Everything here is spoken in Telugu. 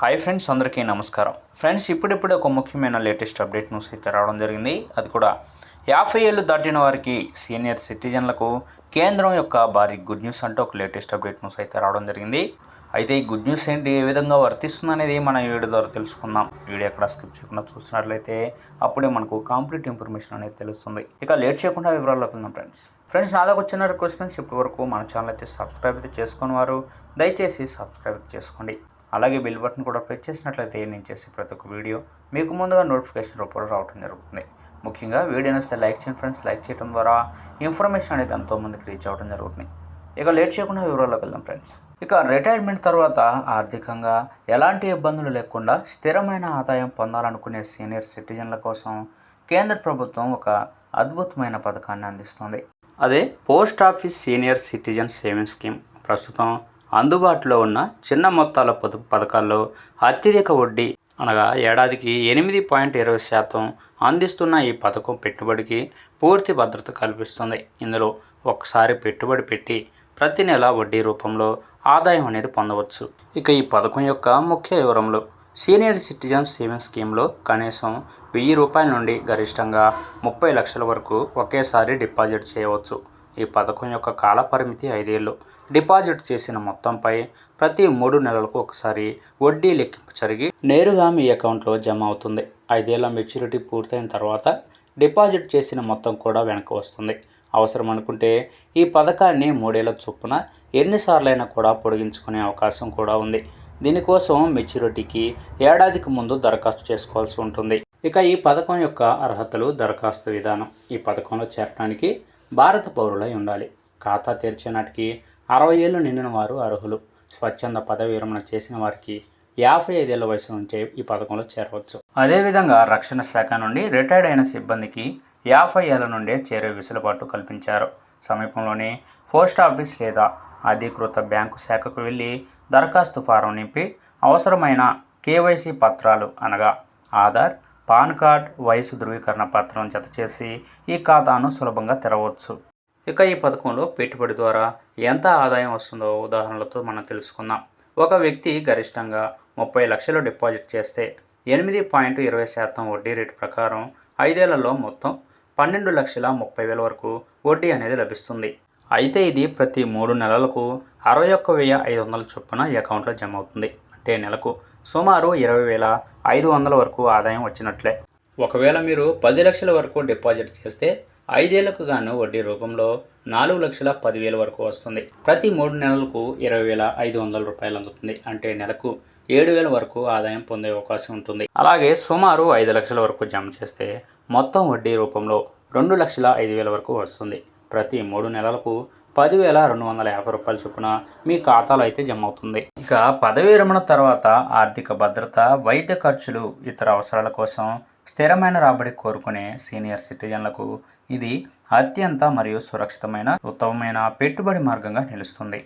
హాయ్ ఫ్రెండ్స్ అందరికీ నమస్కారం. ఫ్రెండ్స్ ఇప్పుడిప్పుడే ఒక ముఖ్యమైన లేటెస్ట్ అప్డేట్ న్యూస్ అయితే రావడం జరిగింది. అది కూడా యాభై ఏళ్ళు దాటిన వారికి సీనియర్ సిటిజన్లకు కేంద్రం యొక్క భారీ గుడ్ న్యూస్ అంటూ ఒక లేటెస్ట్ అప్డేట్ న్యూస్ అయితే రావడం జరిగింది. అయితే ఈ గుడ్ న్యూస్ ఏంటి ఏ విధంగా వర్తిస్తుంది అనేది మనం ఈ వీడియో ద్వారా తెలుసుకుందాం. వీడియో ఎక్కడ స్కిప్ చేయకుండా చూసినట్లయితే అప్పుడే మనకు కాంప్లీట్ ఇన్ఫర్మేషన్ అనేది తెలుస్తుంది. ఇక లేట్ చేయకుండా వివరాల్లోకి వెళ్దాం ఫ్రెండ్స్. ఫ్రెండ్స్ నా దగ్గర వచ్చిన రిక్వెస్ట్ ఫ్రెండ్స్ ఇప్పటి వరకు మన ఛానల్ అయితే సబ్స్క్రైబ్ అయితే చేసుకుని వారు దయచేసి సబ్స్క్రైబ్ చేసుకోండి. అలాగే బెల్ బటన్ కూడా ప్రెస్ చేసినట్లయితే నేను చేసే ప్రతి ఒక్క వీడియో మీకు ముందుగా నోటిఫికేషన్ రూపంలో రావడం జరుగుతుంది. ముఖ్యంగా వీడియోని వస్తే లైక్ చేయండి ఫ్రెండ్స్ లైక్ చేయడం ద్వారా ఇన్ఫర్మేషన్ అనేది ఎంతోమందికి రీచ్ అవ్వడం జరుగుతుంది. ఇక లేట్ చేయకుండా వివరాల్లోకి వెళ్దాం ఫ్రెండ్స్ ఇక రిటైర్మెంట్ తర్వాత ఆర్థికంగా ఎలాంటి ఇబ్బందులు లేకుండా స్థిరమైన ఆదాయం పొందాలనుకునే సీనియర్ సిటిజన్ల కోసం కేంద్ర ప్రభుత్వం ఒక అద్భుతమైన పథకాన్ని అందిస్తుంది. అదే post office senior citizen saving scheme ప్రస్తుతం అందుబాటులో ఉన్న చిన్న మొత్తాల పొదుపు పథకాల్లో అత్యధిక వడ్డీ అనగా ఏడాదికి ఎనిమిది పాయింట్ ఇరవై శాతం అందిస్తున్న ఈ పథకం పెట్టుబడికి పూర్తి భద్రత కల్పిస్తుంది. ఇందులో ఒకసారి పెట్టుబడి పెట్టి ప్రతి నెల వడ్డీ రూపంలో ఆదాయం అనేది పొందవచ్చు. ఇక ఈ పథకం యొక్క ముఖ్య వివరంలో సీనియర్ సిటిజన్ సేవింగ్స్ స్కీమ్లో కనీసం వెయ్యి రూపాయల నుండి గరిష్టంగా ముప్పై లక్షల వరకు ఒకేసారి డిపాజిట్ చేయవచ్చు. ఈ పథకం యొక్క కాలపరిమితి ఐదేళ్ళు. డిపాజిట్ చేసిన మొత్తంపై ప్రతి మూడు నెలలకు ఒకసారి వడ్డీ లెక్కింపు జరిగి నేరుగా మీ అకౌంట్లో జమ అవుతుంది. ఐదేళ్ళ మెచ్యూరిటీ పూర్తయిన తర్వాత డిపాజిట్ చేసిన మొత్తం కూడా వెనక్కి వస్తుంది. అవసరం అనుకుంటే ఈ పథకాన్ని మూడేళ్ళ చొప్పున ఎన్నిసార్లైనా కూడా పొడిగించుకునే అవకాశం కూడా ఉంది. దీనికోసం మెచ్యూరిటీకి ఏడాదికి ముందు దరఖాస్తు చేసుకోవాల్సి ఉంటుంది. ఇక ఈ పథకం యొక్క అర్హతలు దరఖాస్తు విధానం. ఈ పథకంలో చేరడానికి భారత పౌరులై ఉండాలి. ఖాతా తెరిచే నాటికి అరవై ఏళ్ళు నిండిన వారు అర్హులు. స్వచ్ఛంద పదవి విరమణ చేసిన వారికి యాభై ఐదేళ్ళ వయసు నుంచే ఈ పథకంలో చేరవచ్చు. అదేవిధంగా రక్షణ శాఖ నుండి రిటైర్డ్ అయిన సిబ్బందికి యాభై ఏళ్ళ నుండే చేరే వెసులుబాటు కల్పించారు. సమీపంలోని పోస్ట్ ఆఫీస్ లేదా అధీకృత బ్యాంకు శాఖకు వెళ్ళి దరఖాస్తు ఫారం నింపి అవసరమైన కేవైసీ పత్రాలు అనగా ఆధార్ పాన్ కార్డ్ వయసు ధృవీకరణ పత్రం జత చేసి ఈ ఖాతాను సులభంగా తెరవచ్చు. ఇక ఈ పథకంలో పెట్టుబడి ద్వారా ఎంత ఆదాయం వస్తుందో ఉదాహరణలతో మనం తెలుసుకుందాం. ఒక వ్యక్తి గరిష్టంగా ముప్పై లక్షలు డిపాజిట్ చేస్తే ఎనిమిది పాయింట్ ఇరవై శాతం వడ్డీ రేటు ప్రకారం ఐదేళ్ళలో మొత్తం పన్నెండు లక్షల ముప్పై వేల వరకు వడ్డీ అనేది లభిస్తుంది. అయితే ఇది ప్రతి మూడు నెలలకు అరవై ఒక్క వెయ్యి ఐదు వందల చొప్పున ఈ అకౌంట్లో జమ అవుతుంది. అంటే నెలకు సుమారు ఇరవై వేల ఐదు వందల వరకు ఆదాయం వచ్చినట్లే. ఒకవేళ మీరు పది లక్షల వరకు డిపాజిట్ చేస్తే ఐదేళ్ళకు గాను వడ్డీ రూపంలో నాలుగు లక్షల పదివేల వరకు వస్తుంది. ప్రతి మూడు నెలలకు ఇరవై వేల ఐదు వందల రూపాయలు అందుతుంది. అంటే నెలకు ఏడు వేల వరకు ఆదాయం పొందే అవకాశం ఉంటుంది. అలాగే సుమారు ఐదు లక్షల వరకు జమ చేస్తే మొత్తం వడ్డీ రూపంలో రెండు లక్షల ఐదు వేల వరకు వస్తుంది. ప్రతి మూడు నెలలకు పదివేల రెండు వందల యాభై రూపాయల చొప్పున మీ ఖాతాలో అయితే జమ అవుతుంది. ఇక పదవీ విరమణ తర్వాత ఆర్థిక భద్రత వైద్య ఖర్చులు ఇతర అవసరాల కోసం స్థిరమైన రాబడి కోరుకునే సీనియర్ సిటిజన్లకు ఇది అత్యంత మరియు సురక్షితమైన ఉత్తమమైన పెట్టుబడి మార్గంగా నిలుస్తుంది.